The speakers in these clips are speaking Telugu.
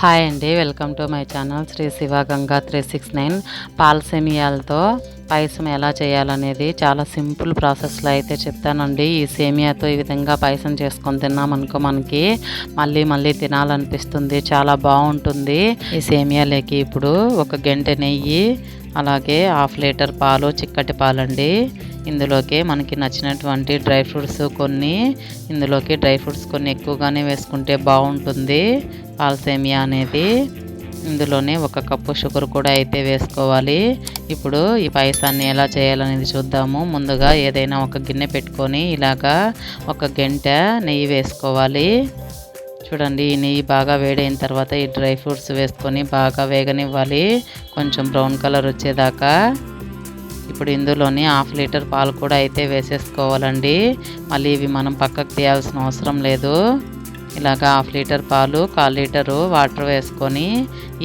హాయ్ అండి welcome to my channel Shri Shiva Ganga three six nine పాలసేమియాలతో. పాయసం ఎలా చేయాలనేది చాలా సింపుల్ ప్రాసెస్లో అయితే చెప్తానండి. ఈ సేమియాతో ఈ విధంగా పాయసం చేసుకొని తిన్నామనుకో మనకి మళ్ళీ మళ్ళీ తినాలనిపిస్తుంది. చాలా బాగుంటుంది. ఈ సేమియాలోకి ఇప్పుడు ఒక గంట నెయ్యి అలాగే హాఫ్ లీటర్ పాలు చిక్కటి పాలండి. ఇందులోకి మనకి నచ్చినటువంటి డ్రై ఫ్రూట్స్ కొన్ని ఇందులోకి డ్రై ఫ్రూట్స్ కొన్ని ఎక్కువగానే వేసుకుంటే బాగుంటుంది. పాలసేమియా అనేది ఇందులోనే ఒక కప్పు షుగర్ కూడా అయితే వేసుకోవాలి. ఇప్పుడు ఈ పాయసాన్ని ఎలా చేయాలనేది చూద్దాము. ముందుగా ఏదైనా ఒక గిన్నె పెట్టుకొని ఇలాగా ఒక గంట నెయ్యి వేసుకోవాలి. చూడండి ఈ నెయ్యి బాగా వేడైన తర్వాత ఈ డ్రై ఫ్రూట్స్ వేసుకొని బాగా వేగనివ్వాలి. కొంచెం బ్రౌన్ కలర్ వచ్చేదాకా. ఇప్పుడు ఇందులోని హాఫ్ లీటర్ పాలు కూడా అయితే వేసేసుకోవాలండి. మళ్ళీ ఇవి మనం పక్కకు తీయాల్సిన అవసరం లేదు. ఇలాగ హాఫ్ లీటర్ పాలు కాల్ లీటరు వాటర్ వేసుకొని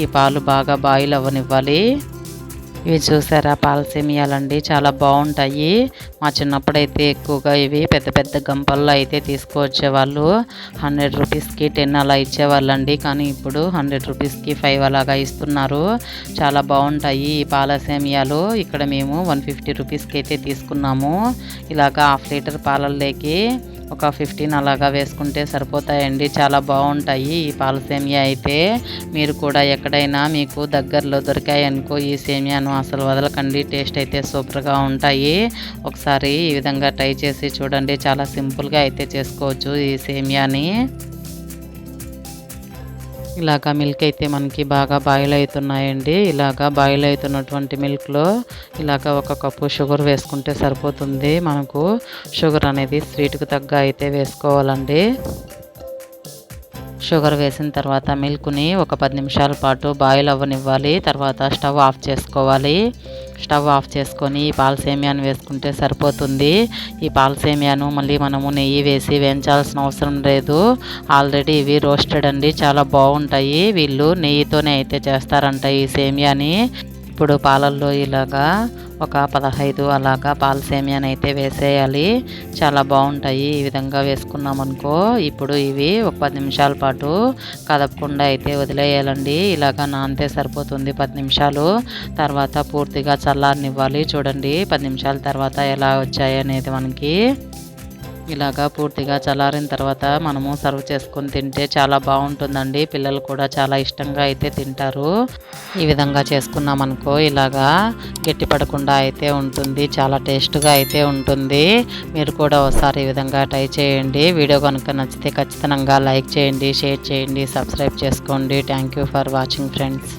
ఈ పాలు బాగా బాయిల్ అవ్వనివ్వాలి. ఇవి చూసారా పాలసేమియాలండి చాలా బాగుంటాయి. మా చిన్నప్పుడైతే ఎక్కువగా ఇవి పెద్ద పెద్ద గంపల్లో అయితే తీసుకువచ్చేవాళ్ళు. హండ్రెడ్ రూపీస్కి టెన్ అలా ఇచ్చేవాళ్ళండి. కానీ ఇప్పుడు హండ్రెడ్ రూపీస్కి ఫైవ్ అలాగా ఇస్తున్నారు. చాలా బాగుంటాయి ఈ పాలసేమియాలు ఇక్కడ మేము వన్ ఫిఫ్టీ రూపీస్కి అయితే తీసుకున్నాము. ఇలాగా హాఫ్ లీటర్ పాలల్లోకి ఒక ఫిఫ్టీన్ అలాగా వేసుకుంటే సరిపోతాయండి. చాలా బాగుంటాయి ఈ పాల సేమియా అయితే. మీరు కూడా ఎక్కడైనా మీకు దగ్గరలో దొరికాయనుకో ఈ సేమియాను అసలు వదలకండి. టేస్ట్ అయితే సూపర్గా ఉంటాయి. ఒకసారి ఈ విధంగా ట్రై చేసి చూడండి. చాలా సింపుల్గా అయితే చేసుకోవచ్చు ఈ సేమియాని. ఇలాగా మిల్క్ అయితే మనకి బాగా బాయిల్ అవుతున్నాయండి. ఇలాగా బాయిల్ అవుతున్నటువంటి మిల్క్లో ఇలాగ ఒక కప్పు షుగర్ వేసుకుంటే సరిపోతుంది. మనకు షుగర్ అనేది స్వీట్కి తగ్గ అయితే వేసుకోవాలండి. షుగర్ వేసిన తర్వాత మిల్క్ని ఒక పది నిమిషాల పాటు బాయిల్ అవ్వనివ్వాలి. తర్వాత స్టవ్ ఆఫ్ చేసుకోవాలి. స్టవ్ ఆఫ్ చేసుకొని ఈ పాల సేమియాను వేసుకుంటే సరిపోతుంది. ఈ పాల సేమియాను మళ్ళీ మనము నెయ్యి వేసి వేయించాల్సిన అవసరం లేదు. ఆల్రెడీ ఇవి రోస్టెడ్ అండి. చాలా బాగుంటాయి. వీళ్ళు నెయ్యితోనే అయితే చేస్తారంట ఈ సేమియాని. ఇప్పుడు పాలల్లో ఇలాగా ఒక పదహైదు అలాగా పాల సేమియాని అయితే వేసేయాలి. చాలా బాగుంటాయి. ఈ విధంగా వేసుకున్నామనుకో ఇప్పుడు ఇవి ఒక పది నిమిషాల పాటు కదపకుండా అయితే వదిలేయాలండి. ఇలాగా నానితే సరిపోతుంది పది నిమిషాలు. తర్వాత పూర్తిగా చల్లారనివ్వాలి. చూడండి పది నిమిషాల తర్వాత ఎలా వచ్చాయి అనేది మనకి. ఇలాగా పూర్తిగా చల్లారిన తర్వాత మనము సర్వ్ చేసుకొని తింటే చాలా బాగుంటుందండి. పిల్లలు కూడా చాలా ఇష్టంగా అయితే తింటారు. ఈ విధంగా చేసుకున్నామనుకో ఇలాగా గట్టి పడకుండా అయితే ఉంటుంది. చాలా టేస్ట్గా అయితే ఉంటుంది. మీరు కూడా ఒకసారి ఈ విధంగా ట్రై చేయండి. వీడియో కనుక నచ్చితే ఖచ్చితంగా లైక్ చేయండి షేర్ చేయండి సబ్స్క్రైబ్ చేసుకోండి. Thank you for watching friends